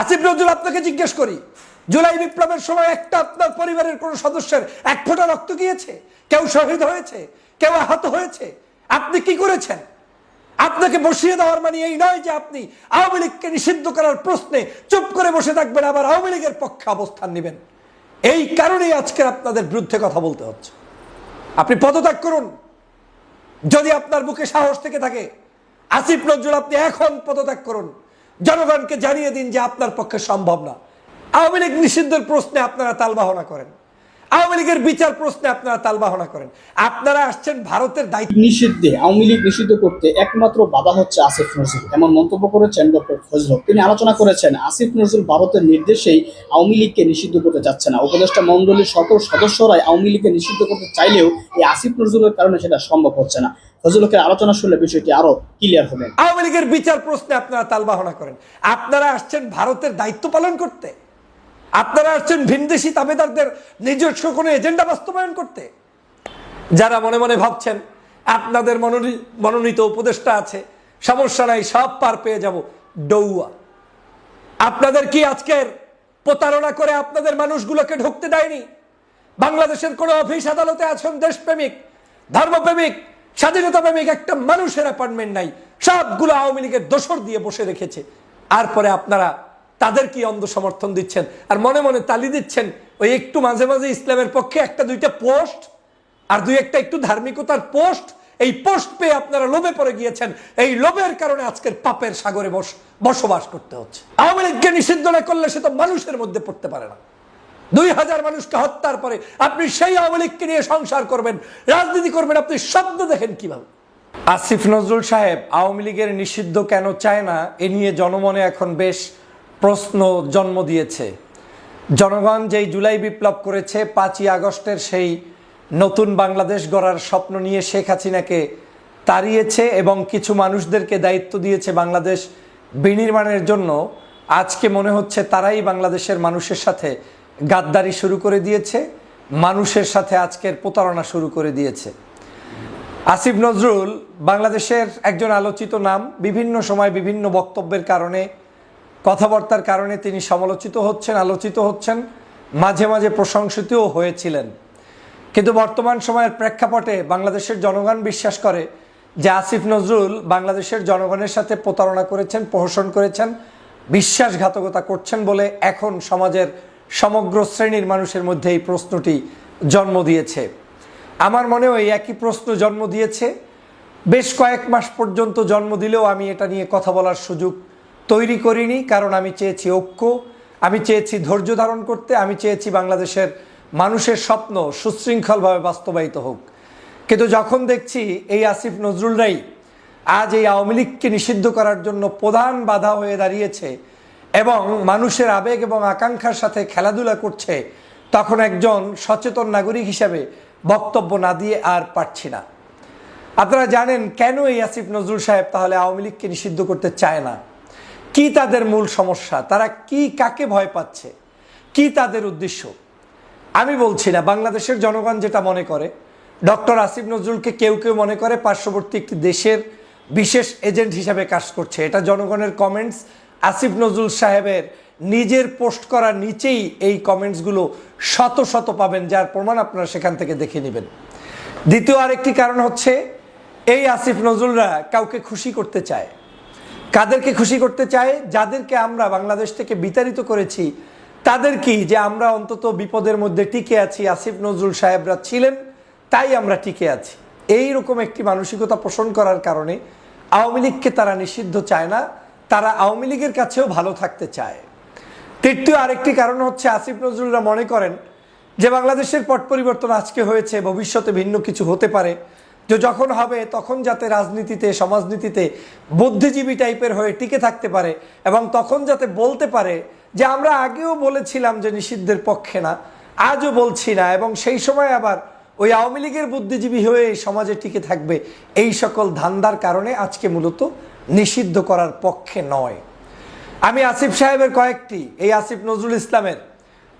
আসিফ নজরুল আপনাকে জিজ্ঞেস করি, জুলাই বিপ্লবের সময় একটা আপনার পরিবারের কোন সদস্যের এক ফোঁটা রক্ত গিয়েছে? কেউ শহীদ হয়েছে? কেউ আহত হয়েছে? আপনি কি করেছেন? আপনাকে বসিয়ে দেওয়ার মানে এই নয় যে আপনি আওয়ামী লীগকে নিষিদ্ধ করার প্রশ্নে চুপ করে বসে থাকবেন, আবার আওয়ামী লীগের পক্ষে অবস্থান নেবেন। এই কারণেই আজকে আপনাদের বিরুদ্ধে কথা বলতে হচ্ছে। আপনি পদত্যাগ করুন। যদি আপনার বুকে সাহস থেকে থাকে, আসিফ নজরুল আপনি এখন পদত্যাগ করুন। জনগণকে জানিয়ে দিন যে আপনার পক্ষে সম্ভব না। আওয়ামী লীগ নিষিদ্ধের প্রশ্নে আপনারা তালবাহনা করেন। আওয়ামী লীগের বিচার প্রশ্নে আপনারা তালবাহনা করেন। আপনারা আসছেন ভারতের দায়িত্ব নিষিদ্ধে আওয়ামী লীগ নিষিদ্ধ করতে একমাত্র বাধা হচ্ছে আসিফ নজরুল। এমন মন্তব্য করেছেন ডক্টর ফজল তিনি আলোচনা করেছেন আসিফ নজরুল ভারতের নির্দেশেই আওয়ামী লীগকে নিষিদ্ধ করতে যাচ্ছে না। উপদেষ্টা মন্ডলীর সকল সদস্যরাই আওয়ামী লীগকে নিষিদ্ধ করতে চাইলেও এই আসিফ নজরুলের কারণে সেটা সম্ভব হচ্ছে না। ফজল আলোচনা শুনলে বিষয়টি আরও ক্লিয়ার হবে। আওয়ামী লীগের বিচার প্রশ্নে আপনারা তালবাহনা করেন। আপনারা আসছেন ভারতের দায়িত্ব পালন করতে। আপনারা আসছেন ভিনদেশি তাবেদারদের নিজস্ব কোনো এজেন্ডা বাস্তবায়ন করতে। যারা মনে মনে ভাবছেন, আপনাদের মনোনী- মনোনীত উপদেষ্টা আছে, সমস্যা নাই, সব পার পেয়ে যাব ডৌয়া। আপনাদের কি আজকের প্রতারণা করে আপনাদের মানুষগুলোকে ঢুকতে দেয়নি? বাংলাদেশের কোনো অফিস আদালতে আছেন দেশপ্রেমিক, ধর্মপ্রেমিক স্বাধীনতা প্রেমিক একটা মানুষের অ্যাপয়েন্টমেন্ট নাই। সবগুলো আওয়ামী লীগের দোসর দিয়ে বসে রেখেছে। আর পরে আপনারা তাদের কি অন্ধ সমর্থন দিচ্ছেন? আর মনে মনে তালি দিচ্ছেন, ওই একটু মাঝে মাঝে ইসলামের পক্ষে একটা দুইটা পোস্ট আর দুই একটা একটু ধার্মিকতার পোস্ট, এই পোস্ট পেয়ে আপনারা লোভে পড়ে গিয়েছেন। এই লোভের কারণে আজকের পাপের সাগরে বস- বসবাস করতে হচ্ছে। আওয়ামী লীগকে নিষিদ্ধ না করলে সে তো মানুষের মধ্যে পড়তে পারে না। দুই হাজার মানুষকে হত্যার পরে আপনি সেই আওয়ামী লীগকে নিয়ে সংসার করবেন, রাজনীতি করবেন, আপনি শব্দ দেখেন কীভাবে? আসিফ নজরুল সাহেব, আওয়ামী লীগের নিষিদ্ধ কেন চায় না? এ নিয়ে জনমনে এখন বেশ প্রশ্ন জন্ম দিয়েছে। জনগণ যেই জুলাই বিপ্লব করেছে, পাঁচই আগস্টের সেই নতুন বাংলাদেশ গড়ার স্বপ্ন নিয়ে শেখ হাসিনাকে তাড়িয়েছে এবং কিছু মানুষদেরকে দায়িত্ব দিয়েছে বাংলাদেশ বিনির্মাণের জন্য। আজকে মনে হচ্ছে তারাই বাংলাদেশের মানুষের সাথে গাদ্দারি শুরু করে দিয়েছে, মানুষের সাথে আজকের প্রতারণা শুরু করে দিয়েছে। আসিফ নজরুল, বাংলাদেশের একজন আলোচিত নাম, বিভিন্ন সময় বিভিন্ন বক্তব্যের কারণে কথাবার্তার কারণে তিনি সমালোচিত হচ্ছেন, আলোচিত হচ্ছেন, মাঝে মাঝে প্রশংসিতও হয়েছিলেন। কিন্তু বর্তমান সময়ের প্রেক্ষাপটে বাংলাদেশের জনগণ বিশ্বাস করে যে আসিফ নজরুল বাংলাদেশের জনগণের সাথে প্রতারণা করেছেন প্রহসন করেছেন, বিশ্বাসঘাতকতা করছেন বলে এখন সমাজের সমগ্র শ্রেণির মানুষের মধ্যে এই প্রশ্নটি জন্ম দিয়েছে। আমার মনে হয় একই প্রশ্ন জন্ম দিয়েছে। বেশ কয়েক মাস পর্যন্ত জন্ম দিলেও আমি এটা নিয়ে কথা বলার সুযোগ তৈরি করিনি, কারণ আমি চেয়েছি ঐক্য, আমি চেয়েছি ধৈর্য ধারণ করতে, আমি চেয়েছি বাংলাদেশের মানুষের স্বপ্ন সুশৃঙ্খলভাবে বাস্তবায়িত হোক। কিন্তু যখন দেখছি এই আসিফ নজরুলরাই আজ এই আওয়ামী লীগকে নিষিদ্ধ করার জন্য প্রধান বাধা হয়ে দাঁড়িয়েছে এবং মানুষের আবেগ এবং আকাঙ্ক্ষার সাথে খেলাধুলা করছে, তখন একজন সচেতন নাগরিক হিসাবে বক্তব্য না দিয়ে আর পারছি না। আপনারা জানেন কেন এই আসিফ নজরুল সাহেব তাহলে আওয়ামী লীগকে নিষিদ্ধ করতে চায় না? কি তাদের মূল সমস্যা? তারা কি কাকে ভয় পাচ্ছে? কি তাদের উদ্দেশ্য? আমি বলছি না, বাংলাদেশের জনগণ যেটা মনে করে, ডক্টর আসিফ নজরুলকে কেউ কেউ মনে করে পার্শ্ববর্তী একটি দেশের বিশেষ এজেন্ট হিসাবে কাজ করছে। এটা জনগণের কমেন্টস আসিফ নজরুল সাহেবের নিজের পোস্ট করার নিচেই এই কমেন্টসগুলো শত শত পাবেন, যার প্রমাণ আপনারা সেখান থেকে দেখে নেবেন। দ্বিতীয় আরেকটি কারণ হচ্ছে, এই আসিফ নজরুলরা কাউকে খুশি করতে চায়। কাদেরকে খুশি করতে চায়, যাদেরকে আমরা বাংলাদেশ থেকে বিতাড়িত করেছি তাদের কি যে আমরা অন্তত বিপদের মধ্যে টিকে আছি, আসিফ নজরুল সাহেবরা ছিলেন, তাই আমরা টিকে আছি। এই রকম একটি মানসিকতা পোষণ করার কারণে আওয়ামী লীগকে তারা নিষিদ্ধ চায় না, তারা আওয়ামী লীগের কাছেও ভালো থাকতে চায়। তৃতীয় আরেকটি কারণ হচ্ছে, আসিফ নজরুলরা মনে করেন যে বাংলাদেশের পট পরিবর্তন আজকে হয়েছে, ভবিষ্যতে ভিন্ন কিছু হতে পারে। যে যখন হবে, তখন যাতে রাজনীতিতে, সমাজনীতিতে বুদ্ধিজীবী টাইপের হয়ে টিকে থাকতে পারে এবং তখন যাতে বলতে পারে যে আমরা আগেও বলেছিলাম যে নিষিদ্ধের পক্ষে না, আজও বলছি না এবং সেই সময় আবার ওই আওয়ামী লীগের বুদ্ধিজীবী হয়ে সমাজে টিকে থাকবে, এই সকল ধান্দার কারণে আজকে মূলত নিষিদ্ধ করার পক্ষে নয়। আমি আসিফ সাহেবের কয়েকটি, এই আসিফ নজরুল ইসলামের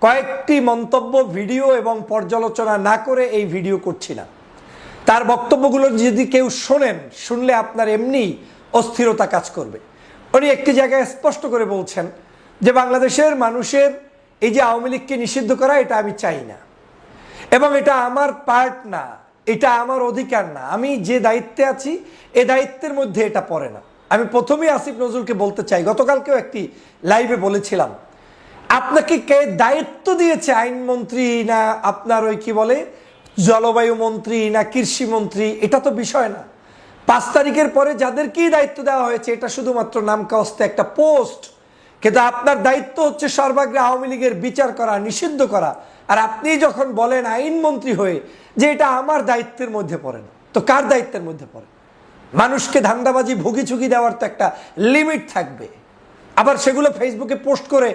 কয়েকটি মন্তব্য, ভিডিও এবং পর্যালোচনা না করে এই ভিডিও করছি না। তার বক্তব্যগুলো যদি কেউ শোনেন, শুনলে আপনার এমনি অস্থিরতা কাজ করবে। উনি একটি জায়গায় স্পষ্ট করে বলছেন যে বাংলাদেশের মানুষের এই যে আওয়ামী লীগকে নিষিদ্ধ করা, এটা আমি চাই না। এবং এটা আমার পার্ট না, এটা আমার অধিকার না। আমি যে দায়িত্বে আছি, এ দায়িত্বের মধ্যে এটা পড়ে না। আমি প্রথমেই আসিফ নজরুলকে বলতে চাই, গতকালকেও একটি লাইভে বলেছিলাম, আপনাকে কে দায়িত্ব দিয়েছে, আইনমন্ত্রী না আপনার ওই কি বলে জলবায়ু মন্ত্রী না কৃষি মন্ত্রী, এটা তো বিষয় না। পাঁচ তারিখের পরে যাদেরকেই দায়িত্ব দেওয়া হয়েছে, এটা শুধুমাত্র নামকাস্তে একটা পোস্ট। কিন্তু আপনার দায়িত্ব হচ্ছে সর্বাগ্রে আওয়ামী লীগের বিচার করা, নিষিদ্ধ করা। আর আপনি যখন বলেন আইনমন্ত্রী হয়ে, যে এটা আমার দায়িত্বের মধ্যে পড়ে না। তো কার দায়িত্বের মধ্যে পড়ে? মানুষকে ধান্দাবাজি ভুগি ঝুঁকি দেওয়ার তো একটা লিমিট থাকবে। আবার সেগুলো ফেসবুকে পোস্ট করে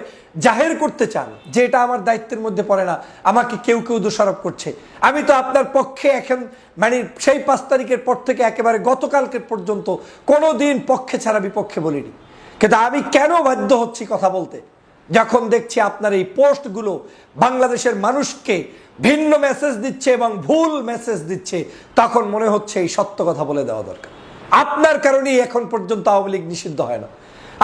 জাহের করতে চান, যে এটা আমার দায়িত্বের মধ্যে পড়ে না, আমাকে কেউ কেউ দোষারোপ করছে। আমি তো আপনার পক্ষে এখন মানে সেই পাঁচ তারিখের পর থেকে একেবারে গতকালকে পর্যন্ত কোনো দিন পক্ষে ছাড়া বিপক্ষে বলিনি। কিন্তু আমি কেন বাধ্য হচ্ছি কথা বলতে? যখন দেখছি আপনার এই পোস্টগুলো বাংলাদেশের মানুষকে ভিন্ন মেসেজ দিচ্ছে এবং ভুল মেসেজ দিচ্ছে, তখন মনে হচ্ছে এই সত্য কথা বলে দেওয়া দরকার। আপনার কারণেই এখন পর্যন্ত আওয়ামী লীগ নিষিদ্ধ হয় না।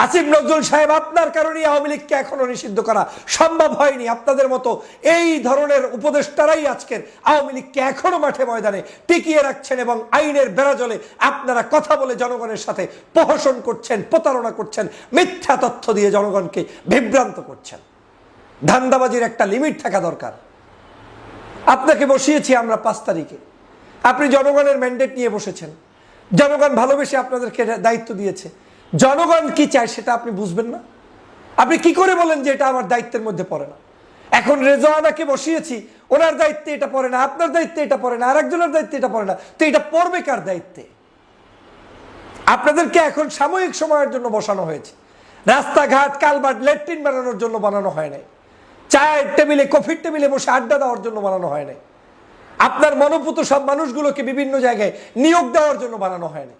আসিফ নজরুল সাহেব, আপনার কারণেই আওয়ামী লীগকে এখনও নিষিদ্ধ করা সম্ভব হয়নি। আপনাদের মতো এই ধরনের উপদেষ্টারাই আজকের আওয়ামী লীগকে এখনও মাঠে ময়দানে টিকিয়ে রাখছেন এবং আইনের বেড়াজলে আপনারা কথা বলে জনগণের সাথে প্রহসন করছেন, প্রতারণা করছেন, মিথ্যা তথ্য দিয়ে জনগণকে বিভ্রান্ত করছেন। ধান্দাবাজির একটা লিমিট থাকা দরকার। আপনাকে বসিয়েছি আমরা পাঁচ তারিখে। আপনি জনগণের ম্যান্ডেট নিয়ে বসেছেন। জনগণ ভালোবেসে আপনাদেরকে দায়িত্ব দিয়েছে। জনগণ কি চায় সেটা আপনি বুঝবেন না? আপনি কি করে বলেন যে এটা আমার দায়িত্বের মধ্যে পড়ে না? এখন রেজওয়ানাকে বসিয়েছি, ওনার দায়িত্বে এটা পড়ে না, আপনার দায়িত্বে এটা পড়ে না, আরেকজনের দায়িত্বে এটা পড়ে না। তো এটা পড়বে কার দায়িত্বে? আপনাদেরকে এখন সাময়িক সময়ের জন্য বসানো হয়েছে। রাস্তাঘাট কালবাট লেট্রিন বানানোর জন্য বানানো হয় নাই। চায়ের টেবিলে, কফির টেবিলে বসে আড্ডা দেওয়ার জন্য বানানো হয় নাই। আপনার মনোপুত সব মানুষগুলোকে বিভিন্ন জায়গায় নিয়োগ দেওয়ার জন্য বানানো হয় নাই।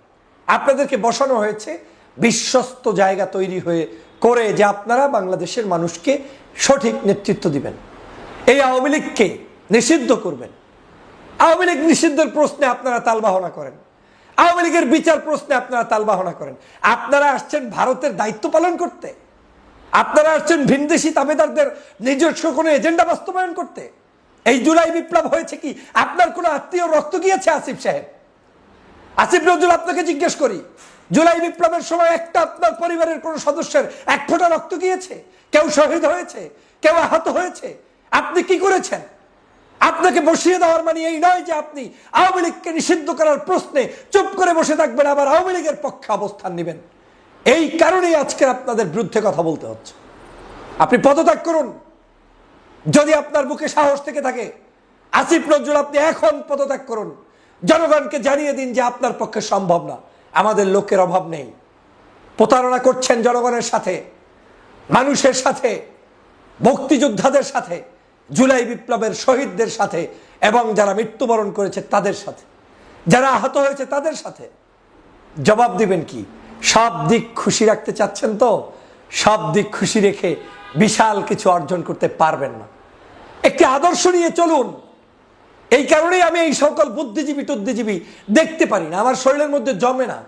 আপনাদেরকে বসানো হয়েছে বিশ্বস্ত জায়গা তৈরি হয়ে করে যে আপনারা বাংলাদেশের মানুষকে সঠিক নেতৃত্ব দিবেন। এই আওয়ামী লীগকে নিষিদ্ধ করবেন। আওয়ামী লীগ নিষিদ্ধের প্রশ্নে আপনারা তালবাহনা করেন। আওয়ামী লীগের বিচার প্রশ্নে আপনারা তালবাহনা করেন। আপনারা আসছেন ভারতের দায়িত্ব পালন করতে। আপনারা আসছেন ভিনদেশি তাবেদারদের নিজস্ব কোনো এজেন্ডা বাস্তবায়ন করতে। এই জুলাই বিপ্লব হয়েছে কি? আপনার কোনো আত্মীয় রক্ত গিয়েছে, আসিফ সাহেব? আসিফ নজরুল, আপনাকে জিজ্ঞেস করি। জুলাই বিপ্লবের সময় একটা আপনার পরিবারের কোন সদস্যের এক ফোঁটা রক্ত গিয়েছে? কেউ শহীদ হয়েছে? কেউ আহত হয়েছে? আপনি কি করেছেন? আপনাকে বসিয়ে দেওয়ার মানে এই নয় যে আপনি আওয়ামী লীগকে নিষিদ্ধ করার প্রশ্নে চুপ করে বসে থাকবেন, আবার আওয়ামী লীগের পক্ষে অবস্থান নেবেন। এই কারণেই আজকে আপনাদের বিরুদ্ধে কথা বলতে হচ্ছে। আপনি পদত্যাগ করুন। যদি আপনার বুকে সাহস থেকে থাকে, আসিফ নজরুল আপনি এখন পদত্যাগ করুন। জনগণকে জানিয়ে দিন যে আপনার পক্ষে সম্ভব না। আমাদের লোকের অভাব নেই। প্রতারণা করছেন জনগণের সাথে, মানুষের সাথে মুক্তিযোদ্ধাদের সাথে, জুলাই বিপ্লবের শহীদদের সাথে এবং যারা মৃত্যুবরণ করেছে তাদের সাথে। যারা আহত হয়েছে তাদের সাথে। জবাব দিবেন কি? সব দিক খুশি রাখতে চাচ্ছেন তো? সব দিক খুশি রেখে বিশাল কিছু অর্জন করতে পারবেন না। একটি আদর্শ নিয়ে চলুন। এই কারণেই আমি এই সকল বুদ্ধিজীবী টুদ্ধিজীবী দেখতে পারি না। আমার শরীরের মধ্যে জমে না।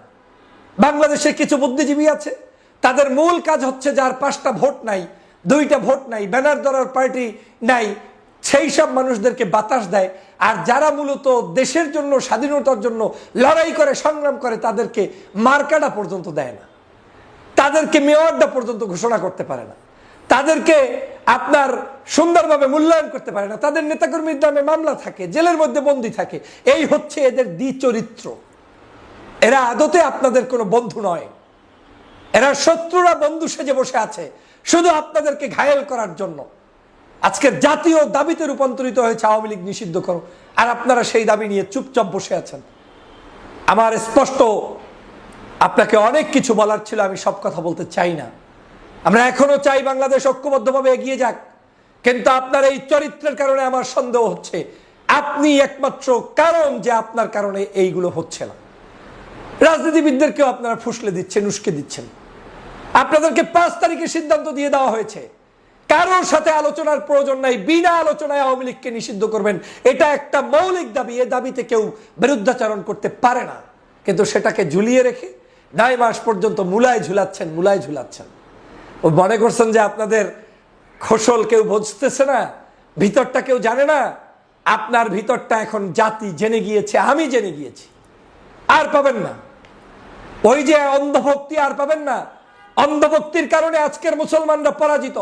বাংলাদেশে কিছু বুদ্ধিজীবী আছে, তাদের মূল কাজ হচ্ছে যার পাঁচটা ভোট নাই, দুইটা ভোট নাই, ব্যানার ধরার পার্টি নাই, সেই সব মানুষদেরকে বাতাস দেয়। আর যারা মূলত দেশের জন্য, স্বাধীনতার জন্য লড়াই করে, সংগ্রাম করে, তাদেরকে মার্কাটা পর্যন্ত দেয় না। তাদেরকে মেয়রটা পর্যন্ত ঘোষণা করতে পারে না। তাদেরকে আপনার সুন্দরভাবে মূল্যায়ন করতে পারে না। তাদের নেতাকর্মীর নামে মামলা থাকে, জেলের মধ্যে বন্দী থাকে। এই হচ্ছে এদের দ্বিচরিত্র। এরা আদতে আপনাদের কোনো বন্ধু নয়। এরা শত্রুরা বন্ধু সেজে বসে আছে, শুধু আপনাদেরকে ঘায়েল করার জন্য। আজকের জাতীয় দাবিতে রূপান্তরিত হয়েছে আওয়ামী লীগ নিষিদ্ধ করো, আর আপনারা সেই দাবি নিয়ে চুপচাপ বসে আছেন। আমার স্পষ্ট আপনাকে অনেক কিছু বলার ছিল, আমি সব কথা বলতে চাই না। আমরা এখনও চাই বাংলাদেশ ঐক্যবদ্ধভাবে এগিয়ে যাক, কিন্তু আপনার এই চরিত্রের কারণে আমার সন্দেহ হচ্ছে। আপনি একমাত্র কারণ যে আপনার কারণে এইগুলো হচ্ছে না। রাজনীতিবিদদেরকেও আপনারা ফুসলে দিচ্ছেন, উস্কে দিচ্ছেন। আপনাদেরকে পাঁচ তারিখে সিদ্ধান্ত দিয়ে দেওয়া হয়েছে। কারোর সাথে আলোচনার প্রয়োজন নাই, বিনা আলোচনায় আওয়ামী লীগকে নিষিদ্ধ করবেন। এটা একটা মৌলিক দাবি, এ দাবিতে কেউ বিরুদ্ধাচরণ করতে পারে না। কিন্তু সেটাকে ঝুলিয়ে রেখে, নয় মাস পর্যন্ত মূলায় ঝুলাচ্ছেন মূলায় ঝুলাচ্ছেন। ও মনে করছেন যে আপনাদের খোসল কেউ বুঝতেছে না? ভিতরটা কেউ জানে না? আপনার ভিতরটা এখন জাতি জেনে গিয়েছে, আমি জেনে গিয়েছি। আর পাবেন না। ওই যে অন্ধভক্তি আর পাবেন না। অন্ধভক্তির কারণে আজকের মুসলমানরা পরাজিত।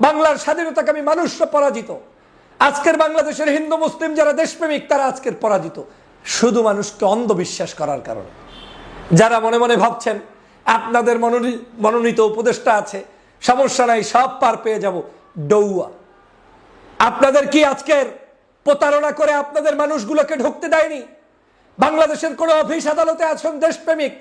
বাংলার স্বাধীনতাকামী মানুষরা পরাজিত। আজকের বাংলাদেশের হিন্দু, মুসলিম যারা দেশপ্রেমিক, তারা আজকের পরাজিত। শুধু মানুষকে অন্ধবিশ্বাস করার কারণে। যারা মনে মনে ভাবছেন আপনাদের মনোনী- মনোনীত উপদেষ্টা আছে। সমস্যা নাই, সব পার পেয়ে যাব। ডৌয়া। আপনাদের কি আজকের প্রতারণা করে আপনাদের মানুষগুলোকে ঢুকতে দেয়নি? বাংলাদেশের কোনো অফিস আদালতে আছেন দেশপ্রেমিক,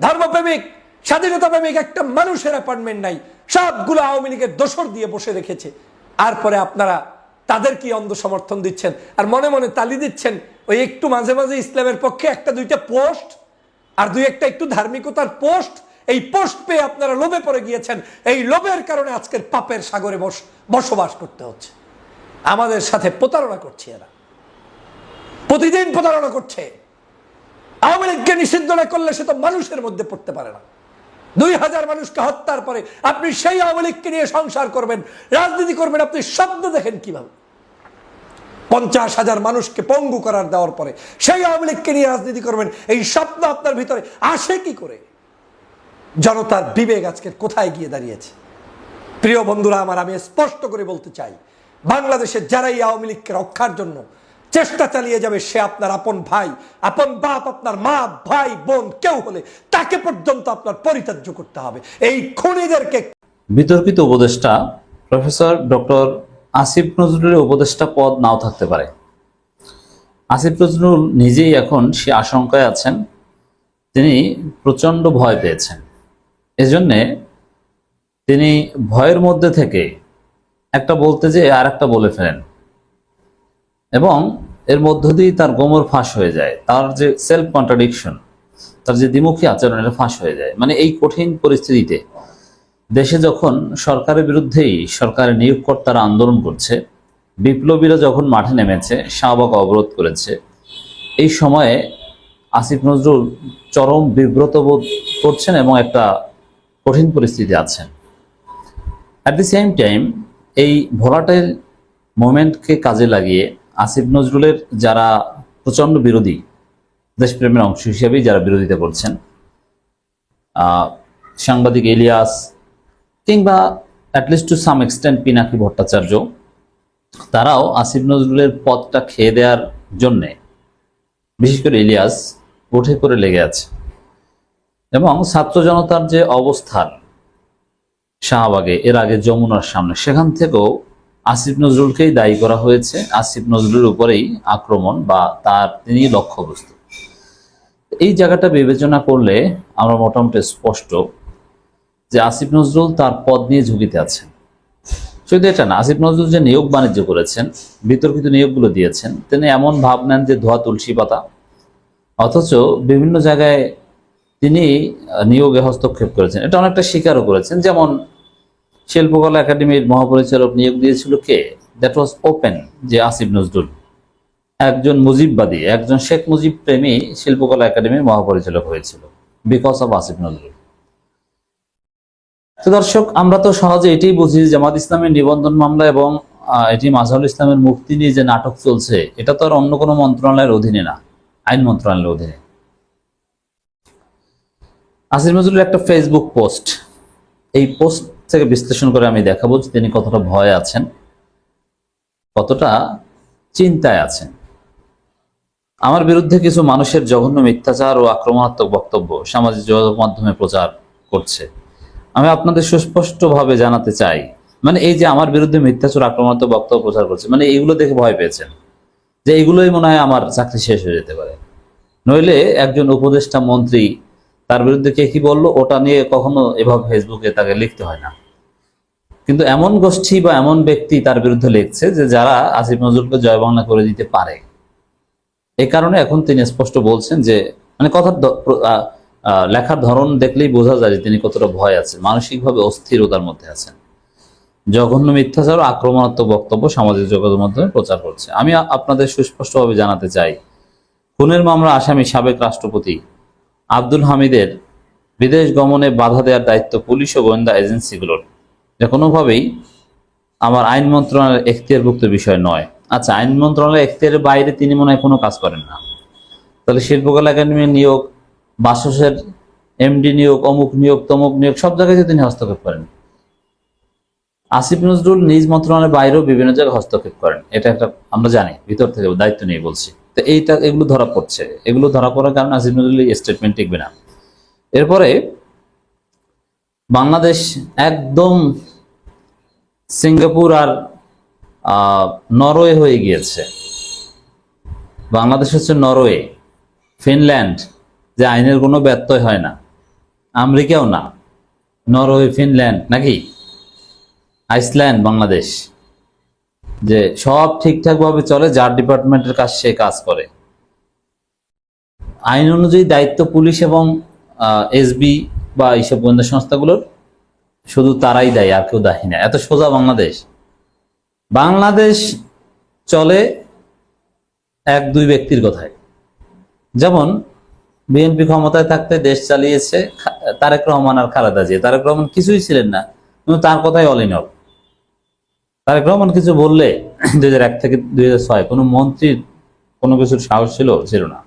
ধর্মপ্রেমিক, স্বাধীনতা প্রেমিক, একটা মানুষের অ্যাপয়েন্টমেন্ট নাই। সবগুলো আওয়ামী লীগের দোসর দিয়ে বসে রেখেছে। আর পরে আপনারা তাদের কি অন্ধ সমর্থন দিচ্ছেন? আর মনে মনে তালি দিচ্ছেন, ওই একটু মাঝে মাঝে ইসলামের পক্ষে একটা দুইটা পোস্ট, আর দুই একটা একটু ধার্মিকতার পোস্ট এই পোস্ট পেয়ে আপনারা লোভে পড়ে গিয়েছেন। এই লোভের কারণে আজকের পাপের সাগরে বসবাস করতে হচ্ছে। আমাদের সাথে প্রতারণা করছে এরা। প্রতিদিন প্রতারণা করছে। আওয়ামী লীগকে নিষিদ্ধ না করলে সে তো মানুষের মধ্যে পড়তে পারে না। দুই হাজার মানুষকে হত্যার পরে আপনি সেই আওয়ামী লীগকে নিয়ে সংসার করবেন, রাজনীতি করবেন, আপনি শব্দ দেখেন কীভাবে? পঞ্চাশ হাজার মানুষকে পঙ্গু করার দেওয়ার পরে সেই আওয়ামী লীগকে নিয়ে রাজনীতি করবেন, এই স্বপ্ন আপনার ভিতরে আসে কি করে? জনতার বিবেক আজকের কোথায় গিয়ে দাঁড়িয়েছে? প্রিয় বন্ধুরা, আমার আমি স্পষ্ট করে বলতে চাই, বাংলাদেশের যারাই আওয়ামী লীগকে রক্ষার জন্য চেষ্টা চালিয়ে যাবে, সে আপনার আপন ভাই, আপন বাপ, আপনার মা, ভাই, বোন, কেউ হলে তাকে পর্যন্ত আপনার পরিত্যাজ্য করতে হবে। এই খুনিদেরকে বিতর্কিত উপদেষ্টা প্রফেসর ডক্টর আসিফ নজরুলের উপদেষ্টা পদ নাও থাকতে পারে। আসিফ নজরুল নিজেই এখন সে আশঙ্কায় আছেন, তিনি প্রচণ্ড ভয় পেয়েছেন। এজন্যে তিনি ভয়ের মধ্যে থেকে একটা বলতে যে আর একটা বলে ফেলেন। এবং এর মধ্য দিয়েই তার গোমর ফাঁস হয়ে যায়। তার যে সেলফ কন্ট্রাডিকশন তার যে দ্বিমুখী আচরণ, এটা ফাঁস হয়ে যায়। মানে এই কঠিন পরিস্থিতিতে দেশে যখন সরকারের বিরুদ্ধেই সরকারের নিয়োগকর্তারা আন্দোলন করছে, বিপ্লবীরা যখন মাঠে নেমেছে, শাহবাগ অবরোধ করেছে, এই সময়ে আসিফ নজরুল চরম বিব্রত বোধ করছেন এবং একটা কঠিন পরিস্থিতি আছেন। অ্যাট দি সেম টাইম এই ভোলাটাইল মোমেন্টকে কাজে লাগিয়ে আসিফ নজরুলের যারা প্রচণ্ড বিরোধী, দেশপ্রেমের অংশ হিসেবেই যারা বিরোধিতা করছেন সাংবাদিক ইলিয়াস কিংবা at least to some extent Pinaki Bhattacharya, তারাও আসিফ নজরুলের পদটা খেয়ে দেওয়ার জন্যে, বিশেষ করে ইলিয়াস উঠে করে লেগে আছে। এবং ছাত্র জনতার যে অবস্থান শাহবাগে, এর আগে যমুনার সামনে, সেখান থেকেও আসিফ নজরুলকেই দায়ী করা হয়েছে। আসিফ নজরুলের উপরেই আক্রমণ বা তার তিনি লক্ষ্যবস্তু। এই জায়গাটা বিবেচনা করলে আমরা মোটামুটি স্পষ্ট যে আসিফ নজরুল তার পদ নিয়ে ঝুঁকিতে আছেন। শুধু এটা না, আসিফ নজরুল যে নিয়োগ বাণিজ্য করেছেন, বিতর্কিত নিয়োগগুলো দিয়েছেন, তিনি এমন ভাব নেন যে ধোয়া তুলসী পাতা, অথচ বিভিন্ন জায়গায় তিনি নিয়োগে হস্তক্ষেপ করেছেন। এটা অনেকটা স্বীকারও করেছেন। যেমন শিল্পকলা একাডেমির মহাপরিচালক নিয়োগ দিয়েছিল কে? দ্যাট ওয়াজ ওপেন যে আসিফ নজরুল। একজন মুজিববাদী, একজন শেখ মুজিব প্রেমী শিল্পকলা একাডেমির মহাপরিচালক হয়েছিল বিকজ অফ আসিফ নজরুল। তো দর্শক, আমরা তো সহজে এটাই বুঝি জামাত ইসলামের নিবন্ধন মামলা এবং এটি মাজহারুল ইসলামের মুক্তি নিয়ে যে নাটক চলছে, এটা তো আর অন্য কোনো মন্ত্রণালয়ের অধীনে না, আইন মন্ত্রণালয়ের অধীনে। আসির নজরুলের একটা ফেসবুক পোস্ট এই পোস্ট থেকে বিশ্লেষণ করে আমি দেখাবো যে তিনি কতটা ভয় আছেন, কতটা চিন্তায় আছেন। আমার বিরুদ্ধে কিছু মানুষের জঘন্য মিথ্যাচার ও আক্রমণাত্মক বক্তব্য সামাজিক যোগাযোগ মাধ্যমে প্রচার করছে। আমি আপনাদের সুস্পষ্টভাবে জানাতে চাই মানে এই যে আমার বিরুদ্ধে মিথ্যাচার, আক্রমণাত্মক বক্তব্য প্রচার করছে মানে এইগুলো দেখে ভয় পেয়েছেন, যে এইগুলোই মনে হয় আমার চাকরি শেষ হয়ে যেতে পারে। নইলে একজন উপদেষ্টা মন্ত্রী তার বিরুদ্ধে কে কি বলল, ওটা নিয়ে কখনো এভাবে ফেসবুকে তাকে লিখতে হয় না। কিন্তু এমন গোষ্ঠী বা এমন ব্যক্তি তার বিরুদ্ধে লিখছে যে যারা আসিফ নজরুলকে জয় বাংলা করে দিতে পারে। এ কারণে এখন তিনি স্পষ্ট বলছেন যে মানে কথার লেখার ধরন দেখলেই বোঝা যায় যে তিনি কতটা ভয় আছেন মানসিকভাবে অস্থিরতার মধ্যে আছেন। জঘন্য মিথ্যাচার, আক্রমণাত্মক বক্তব্য সামাজিক যোগাযোগ মাধ্যমে প্রচার করছে। আমি আপনাদের সুস্পষ্টভাবে জানাতে চাই, খুনের মামলা আসামি সাবেক রাষ্ট্রপতি আব্দুল হামিদের বিদেশ গমনে বাধা দেওয়ার দায়িত্ব পুলিশ ও গোয়েন্দা এজেন্সিগুলোর। যা কোনোভাবেই আমার আইন মন্ত্রণালয়ের এখতিয়ারভুক্ত বিষয় নয়। আচ্ছা আইন মন্ত্রণালয়ের এখতিয়ারের বাইরে তিনি মনে হয় কোনো কাজ করেন না। তাহলে শিল্পকলা একাডেমির নিয়োগ, বাসসের এমডি নিয়োগ, অমুক নিয়োগ, তমুক নিয়োগ, সব জায়গায় তিনি হস্তক্ষেপ করেন। আসিফ নজরুল নিজ মন্ত্রণালয়ের বাইরেও বিভিন্ন জায়গায় হস্তক্ষেপ করেন। এটা একটা আমরা জানি, ভিতর থেকে দায়িত্ব নিয়ে বলছি। তো এইটা, এগুলো ধরা পড়ছে। এগুলো ধরা পড়ার কারণে আসিফ নজরুল স্টেটমেন্ট টিকবে না। এরপরে, বাংলাদেশ একদম সিঙ্গাপুর আর নরওয়ে হয়ে গিয়েছে। বাংলাদেশ হচ্ছে নরওয়ে। ফিনল্যান্ড, যে আইনের কোনো ব্যত্যয় হয় না। আমেরিকাও না। নরওয়ে, ফিনল্যান্ড, নাকি? আইসল্যান্ড, বাংলাদেশ। যে সব ঠিকঠাক ভাবে চলে, যার ডিপার্টমেন্টের কাজ সে কাজ করে। আইন অনুযায়ী দায়িত্ব পুলিশ এবং এসবি বা এইসব গোয়েন্দা সংস্থাগুলোর শুধু তারাই দেয়, আর কেউ দায়ী না। এত সোজা বাংলাদেশ। বাংলাদেশ চলে এক দুই ব্যক্তির কথায়। যেমন, বিএনপি ক্ষমতায় থাকতে দেশ চালিয়েছে তারেক রহমান আর খালেদা জিয়া। তারেক রহমান কিছুই ছিলেন না, কিন্তু তার কথাই all in all Tarek Rahman কিছু বললে দুই হাজার এক থেকে দুই হাজার ছয় কোনো মন্ত্রীর কোনো কিছুর সাহস ছিল? ছিল না।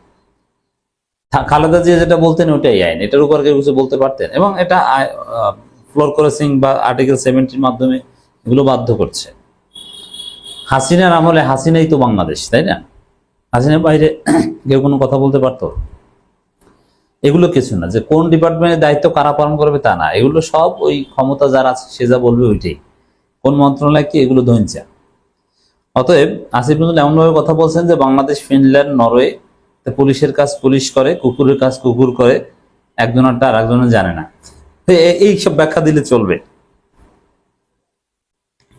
খালেদা জিয়া যেটা বলতেন ওটাই আইন। এটার উপর কেউ কিছু বলতে পারতেন। এবং এটা ফ্লোর ক্রসিং বা আর্টিকেল সেভেন্টির মাধ্যমে এগুলো বাধ্য করছে। হাসিনার আমলে হাসিনাই তো বাংলাদেশ, তাই না? হাসিনার বাইরে কেউ কোনো কথা বলতে পারতো? এগুলো কিছু না। যে কোন ডিপার্টমেন্টের দায়িত্ব কারা পালন করবে তা না। এগুলো সব ওই ক্ষমতা যারা আছে, সে যা বলবে ওইটাই। কোন মন্ত্রণালয় কি এগুলো ধৈর্যা অতএব আসিফ নজরুল এমনভাবে কথা বলছেন যে বাংলাদেশ, ফিনল্যান্ড, নরওয়ে পুলিশের কাজ পুলিশ করে, কুকুরের কাজ কুকুর করে একজনেরটা আর একজনের জানে না। এই সব ব্যাখ্যা দিলে চলবে।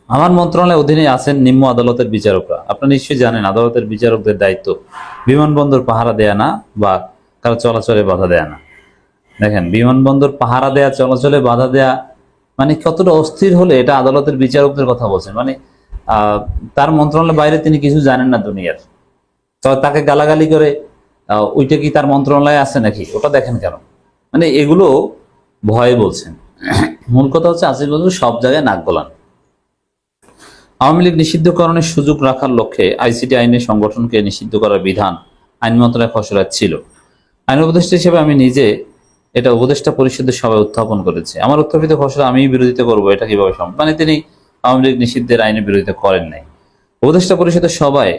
আমার মন্ত্রণালয়ের অধীনে আছেন নিম্ন আদালতের বিচারকরা। আপনারা নিশ্চয়ই জানেন আদালতের বিচারকদের দায়িত্ব বিমানবন্দর পাহারা দেয়া না বা কারও চলাচলে বাধা দেয়া না। দেখেন, বিমানবন্দর পাহারা দেয়া, চলাচলে বাধা দেয়া মানে কতটা অস্থির হলে এটা আদালতের বিচারকদের কথা বলছেন? মানে তার মন্ত্রণালয়ের বাইরে তিনি কিছু জানেন না দুনিয়ার। তাকে গালাগালি করে ওইটা কি তার মন্ত্রণালয়ে আছে নাকি? ওটা দেখেন কেন? মানে এগুলো ভয়ে বলছেন। মূল কথা হচ্ছে আসিফ নজরুল সব জায়গায় নাক গলান। আওয়ামী লীগ নিষিদ্ধকরণের সুযোগ রাখার লক্ষ্যে আইসিটি আইনের সংগঠনকে নিষিদ্ধ করার বিধান আইন মন্ত্রণালয় খসড়া ছিল। আইন উপদেষ্টা হিসেবে আমি নিজে এটা উপদেষ্টা পরিষদের সভায় উত্থাপন করেছে। আমার উত্থাপিত খসড়া আমি বিরোধিতা করব, এটা কীভাবে সম্ভব? মানে তিনি আওয়ামী লীগ নিষিদ্ধের আইনের বিরোধিতা করেন নাই। উপদেষ্টা পরিষদের সভায়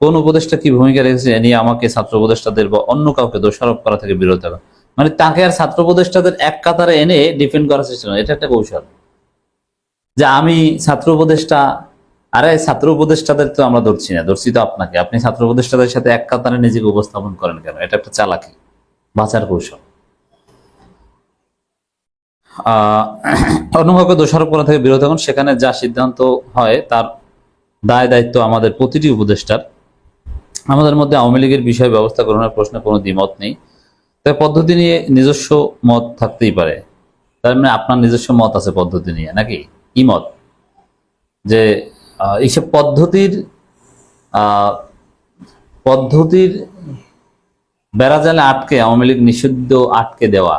কোন উপদেষ্টা কি ভূমিকা রেখেছে নিয়ে আমাকে ছাত্র উপদেষ্টাদের বা অন্য কাউকে দোষারোপ করা থেকে বিরত থাকা মানে তাকে আর ছাত্র উপদেষ্টাদের এক কাতারে এনে ডিফেন্ড করার চেষ্টা করে এটা একটা কৌশল। যে আমি ছাত্র উপদেষ্টা, আরে ছাত্র উপদেষ্টাদের তো আমরা ধরছি না, ধরছি তো আপনাকে। আপনি ছাত্র উপদেষ্টাদের সাথে এক কাতারে নিজেকে উপস্থাপন করেন কেন? এটা একটা চালাকি, বাঁচার কৌশল। আহ দোষারোপ করা থেকে বিরত থাকুন। সেখানে যা সিদ্ধান্ত হয়, তার দায় দায়িত্ব আমাদের প্রতিটি উপদেষ্টার। আমাদের মধ্যে আওয়ামী লীগের বিষয় ব্যবস্থা গ্রহণের প্রশ্নে কোনো দ্বিমত নেই। তবে পদ্ধতি নিয়ে নিজস্ব মত থাকতেই পারে। তার মানে আপনার নিজস্ব মত আছে পদ্ধতি নিয়ে, নাকি? কি মত? যে এইসব পদ্ধতির পদ্ধতির বেড়াজালে আটকে, আওয়ামী লীগ নিষিদ্ধ আটকে দেওয়া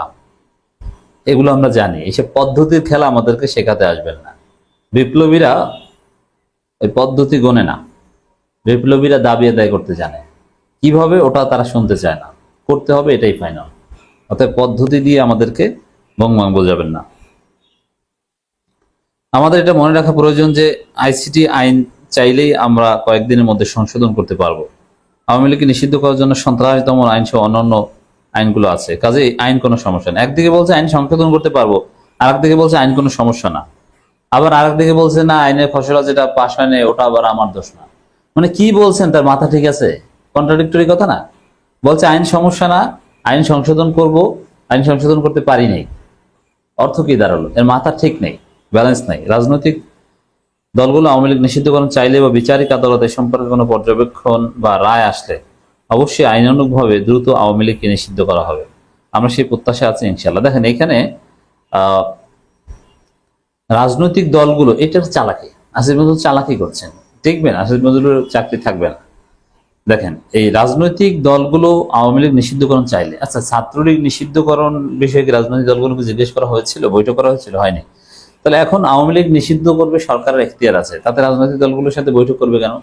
এগুলো আমরা জানি। এইসব পদ্ধতির খেলা আমাদেরকে শেখাতে আসবেন না। বিপ্লবীরা ওই পদ্ধতি গোনে না। বিপ্লবীরা দাবি আদায় করতে জানে। কীভাবে ওটা তারা শুনতে চায় না। করতে হবে এটাই ফাইনাল অর্থাৎ পদ্ধতি দিয়ে আমাদেরকে বংবাং বোঝাবেন না। আমাদের এটা মনে রাখা প্রয়োজন যে আইসিটি আইন চাইলেই আমরা কয়েকদিনের মধ্যে সংশোধন করতে পারব। আওয়ামী লীগকে নিষিদ্ধ করার জন্য সন্ত্রাসী দমন আইন সহ অন্যান্য আইনগুলো আছে। কাজে আইন কোনো সমস্যা না একদিকে বলছে আইন সংশোধন করতে পারব আর একদিকে বলছে আইন কোনো সমস্যা না। আবার আরেকদিকে বলছে, না, আইনের খসড়া যেটা পাশ হয় ওটা আবার আমার দোষ না। মানে কি বলছেন তার মাথা ঠিক আছে? কন্ট্রাডিক্টরি কথা না? বলছে আইন সমস্যা না, আইন সংশোধন করব, আইন সংশোধন করতে পারি নাই। অর্থ কি দাঁড়াল? এর মাথা ঠিক নেই ব্যালেন্স নাই। রাজনৈতিক দলগুলো আওয়ামী লীগ নিষিদ্ধকরণ চাইলে বা বিচারিক আদালতে সম্পর্কে কোনো পর্যবেক্ষণ বা রায় আসলে অবশ্যই আইনানুগভাবে দ্রুত আওয়ামী লীগকে নিষিদ্ধ করা হবে। আমরা সেই প্রত্যাশা আছি ইনশাল্লাহ দেখেন, এখানে রাজনৈতিক দলগুলো, এটার চালাকি। আসিফ নজরুল চালাকি করছেন। দেখবেন, আসিফ নজরুলের চাকরি থাকবে না। দেখেন, এই রাজনৈতিক দলগুলো আওয়ামী লীগ নিষিদ্ধকরণ চাইলে। আচ্ছা ছাত্রলীগ নিষিদ্ধকরণ বিষয়ে রাজনৈতিক দলগুলোকে জিজ্ঞেস করা হয়েছিল? বৈঠক করা হয়েছিল? হয়নি। তাহলে এখন আওয়ামী লীগ নিষিদ্ধ করবে সরকারের এখতিয়ার আছে। তাতে রাজনৈতিক দলগুলোর সাথে বৈঠক করবে কেন?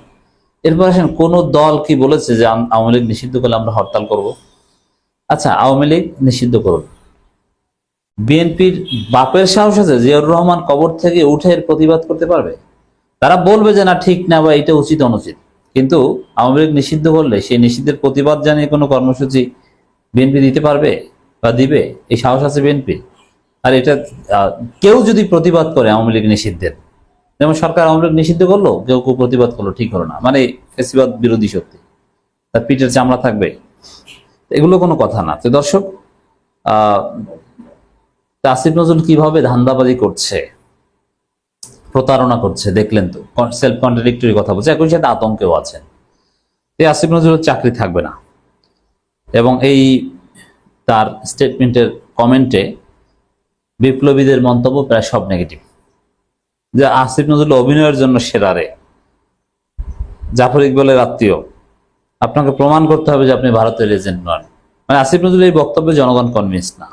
এরপর আসেন, কোন দল কি বলেছে যে আওয়ামী লীগ নিষিদ্ধ করলে আমরা হরতাল করব? আচ্ছা আওয়ামী লীগ নিষিদ্ধ করুন। বিএনপির বাপের সাহস আছে, জিয়াউর রহমান কবর থেকে উঠে এর প্রতিবাদ করতে পারবে? তারা বলবে যে না, ঠিক না বা এটা উচিত অনুচিত। কিন্তু আওয়ামী লীগ নিষিদ্ধ করলে সেই নিষিদ্ধের প্রতিবাদ জানিয়ে কোনো কর্মসূচি বিএনপি দিতে পারবে বা দিবে? এই সাহস আছে বিএনপি আর এটা কেউ যদি প্রতিবাদ করে আওয়ামী লীগ নিষিদ্ধের। যেমন সরকার আওয়ামী লীগ নিষিদ্ধ করল, কেউ কেউ প্রতিবাদ করল, ঠিক হলো না। মানে ফেসিবাদ বিরোধী শক্তি। তার পিঠের চামড়া থাকবে। এগুলো কোনো কথা না। তো দর্শক আসিফ নজরুল কীভাবে ধান্দাবাজি করছে, প্রতারণা করছে, দেখলেন তো। সেলফ কন্ট্রাডিক্টরি কথা বলছে। একই সাথে আতঙ্কেও আছেন। এই আসিফ নজরুলের চাকরি থাকবে না। এবং এই তার স্টেটমেন্টের কমেন্টে বিপ্লবীদের মন্তব্য প্রায় সব নেগেটিভ যে আসিফ নজরুল অভিনয়ের জন্য সেরা রে জাফর ইকবালের আত্মীয়। আপনাকে প্রমাণ করতে হবে যে আপনি ভারতের এজেন্ট নন। মানে আসিফ নজরুল এই বক্তব্যে জনগণ কনভিন্স না।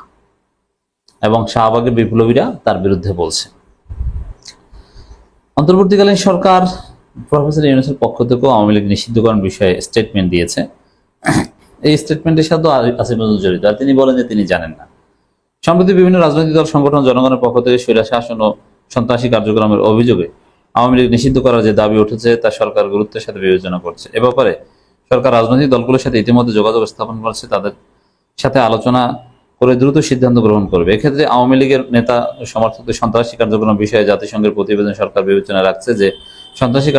এবং শাহবাগের বিপ্লবীরা তার বিরুদ্ধে বলছে। অন্তর্বর্তীকালীন সরকার প্রফেসর ইউনুসের পক্ষ থেকেও আওয়ামী লীগ নিষিদ্ধকরণ বিষয়ে স্টেটমেন্ট দিয়েছে। এই স্টেটমেন্টের সাথে আসিফ নজরুল জড়িত। আর তিনি বলেন যে তিনি জানেন না। সম্প্রতি বিভিন্ন রাজনৈতিক দল, সংগঠন, জনগণের পক্ষ থেকে স্বৈরা শাসন ও সন্ত্রাসী কার্যক্রমের অভিযোগে আওয়ামী লীগ নিষিদ্ধ করার যে দাবি উঠেছে, তা সরকার গুরুত্বের সাথে বিবেচনা করছে। এ ব্যাপারে সরকার রাজনৈতিক দলগুলোর সাথে ইতিমধ্যে যোগাযোগ স্থাপন করছে, তাদের সাথে আলোচনা করে দ্রুত সিদ্ধান্ত গ্রহণ করবে। এক্ষেত্রে আওয়ামী লীগের নেতা ও সমর্থকদের সন্ত্রাসী কার্যক্রম বিষয়ে জাতিসংঘের প্রতিবেদন সরকার বিবেচনা রাখছে যে সন্ত্রাসী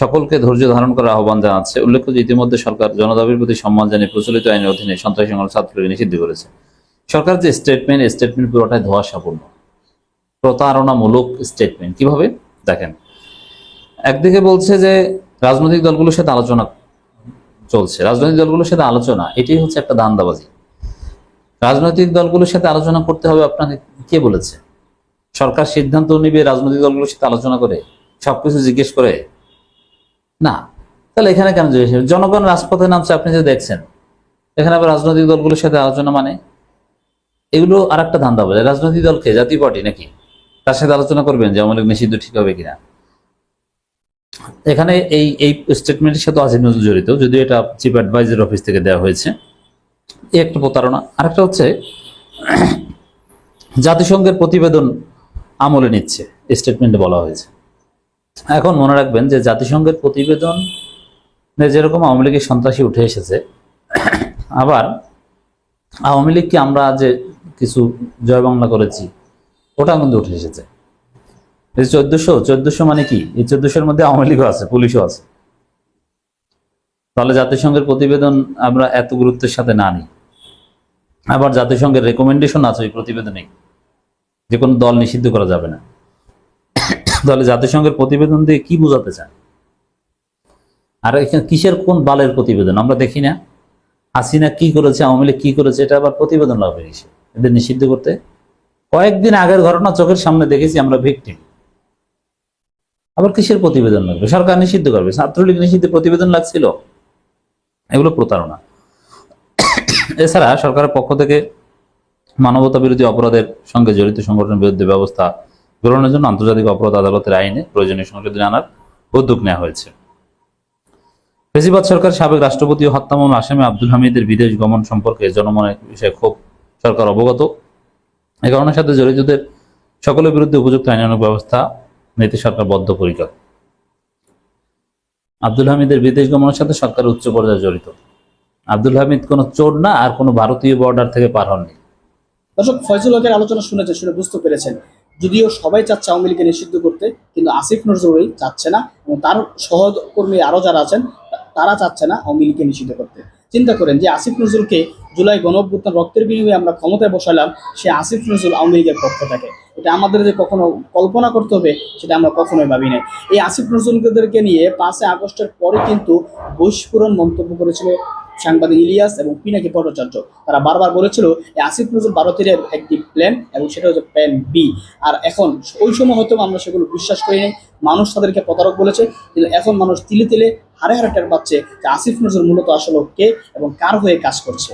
সকলকে ধৈর্য ধারণ করার আহ্বান জানাচ্ছে। উল্লেখ্য যে ইতিমধ্যে সরকার জনদাবির প্রতি সম্মান জানিয়ে প্রচলিত আইনের অধীনে সন্ত্রাসী সংগঠন ছাত্রলীগ নিষিদ্ধ করেছে। সরকার যে স্টেটমেন্ট স্টেটমেন্ট পুরোটাই ধোয়াশাপূর্ণ। প্রতারণামূলক স্টেটমেন্ট কীভাবে? দেখেন। একদিকে বলছে যে রাজনৈতিক দলগুলোর সাথে আলোচনা চলছে। রাজনৈতিক দলগুলোর সাথে আলোচনা, এটাই হচ্ছে একটা দান্দাবাজি রাজনৈতিক দলগুলোর সাথে আলোচনা করতে হবে আপনাকে কে বলেছে? সরকার সিদ্ধান্ত নিবে রাজনৈতিক দলগুলোর সাথে আলোচনা করে, সবকিছু জিজ্ঞেস করে? না। তাহলে এখানে কেন জনগণ রাজপথে নামছে, আপনি যে দেখছেন। এখানে আবার রাজনৈতিক দলগুলোর সাথে আলোচনা মানে? এগুলো আর একটা ধান্দা বলে রাজনৈতিক দলকে জাতীয় পার্টি নাকি? তার সাথে আলোচনা করবেন যে আমাদের নিষিদ্ধ ঠিক হবে কিনা। এখানে এই এই স্টেটমেন্টের সাথে আজিম নজরুল জড়িত, যদিও এটা চিফ অ্যাডভাইজার অফিস থেকে দেওয়া হয়েছে। এই একটা প্রতারণা। আরেকটা হচ্ছে, জাতিসংঘের প্রতিবেদন আমলে নিচ্ছে স্টেটমেন্টে বলা হয়েছে। এখন মনে রাখবেন যে জাতিসংঘের প্রতিবেদন যেরকম আওয়ামী লীগের সন্ত্রাসী উঠে এসেছে, আবার আওয়ামী লীগকে আমরা যে কিছু জয় বাংলা করেছি ওটা কিন্তু উঠে এসেছে। এই চোদ্দশো চোদ্দশো মানে কি? এই চোদ্দশোর মধ্যে আওয়ামী লীগও আছে, পুলিশও আছে। তাহলে জাতিসংঘের প্রতিবেদন আমরা এত গুরুত্বের সাথে না নিই। আবার জাতিসংঘের রেকমেন্ডেশন আছে ওই প্রতিবেদনে যে কোনো দল নিষিদ্ধ করা যাবে না। তাহলে জাতিসংঘের প্রতিবেদন দিয়ে কি বোঝাতে চান? আর এখানে কিসের কোন বালের প্রতিবেদন? আমরা দেখি না। হাসিনা কি করেছে, আওয়ামী লীগ কি করেছে, এটা আবার প্রতিবেদন লাগবে কিসে এদের নিষিদ্ধ করতে কয়েকদিন আগের ঘটনা চোখের সামনে দেখেছি, আমরা ভিকটিম আবার কিসের প্রতিবেদন লাগবে? সরকার নিষিদ্ধ করবে। ছাত্রলীগ নিষিদ্ধ প্রতিবেদন লাগছিল? এগুলো প্রতারণা। এছাড়া সরকারের পক্ষ থেকে মানবতা বিরোধী অপরাধের সঙ্গে জড়িত সংগঠনের বিরুদ্ধে ব্যবস্থা গ্রহণের জন্য আন্তর্জাতিক অপরাধ আদালতের আইনে প্রয়োজনীয় সংশোধনী আনার উদ্যোগ নেওয়া হয়েছে। ফেসিবাদ সরকার সাবেক রাষ্ট্রপতি ও হত্যা মামলা আসামি আব্দুল হামিদের বিদেশ গমন সম্পর্কে জনমনের বিষয়ে খুব সরকার অবগত। এই ঘটনার সাথে জড়িতদের সকলের বিরুদ্ধে উপযুক্ত আইনানুগ ব্যবস্থা নিতে সরকার বদ্ধপরিকর। আব্দুল হামিদের বিদেশ গমনের সাথে সরকার উচ্চ পর্যায়ে জড়িত। আব্দুল হামিদ কোনো চোর না, আর কোনো ভারতীয় বর্ডার থেকে পার হননি। দর্শক, ফয়জুল হকের আলোচনা শুনেছে শুনে বুঝতে পেরেছেন, যদিও সবাই চাচ্ছে আওয়ামী লীগকে নিষিদ্ধ করতে, কিন্তু আসিফ নজরুলই চাচ্ছে না, এবং তার সহকর্মী আরও যারা আছেন, তারা চাচ্ছে না আওয়ামী লীগকে নিষিদ্ধ করতে। চিন্তা করেন যে আসিফ নজরুলকে জুলাই গণঅভ্যুত্থান রক্তের বিনিময়ে আমরা ক্ষমতায় বসালাম, সে আসিফ নজরুল আওয়ামী লীগের পক্ষ থাকে। এটা আমাদের যে কখনো কল্পনা করতে হবে, সেটা আমরা কখনোই ভাবি নাই। এই আসিফ নজরুলদেরকে নিয়ে পাঁচই আগস্টের পরে কিন্তু বৈস্ফোরণ মন্তব্য করেছিল সাংবাদিক ইলিয়াস এবং পিনাকি ভট্টাচার্য। তারা বারবার বলেছিল, এই আসিফ নজরুল ভারতের একটি প্ল্যান এবং সেটা হচ্ছে প্ল্যান বি আর এখন ওই সময় হয়তো আমরা সেগুলো বিশ্বাস করি নাই। মানুষ তাদেরকে প্রতারক বলেছে, কিন্তু এখন মানুষ তিলে তিলে হারে হারে টের পাচ্ছে যে আসিফ নজরুল মূলত আসলে কে এবং কার হয়ে কাজ করছে।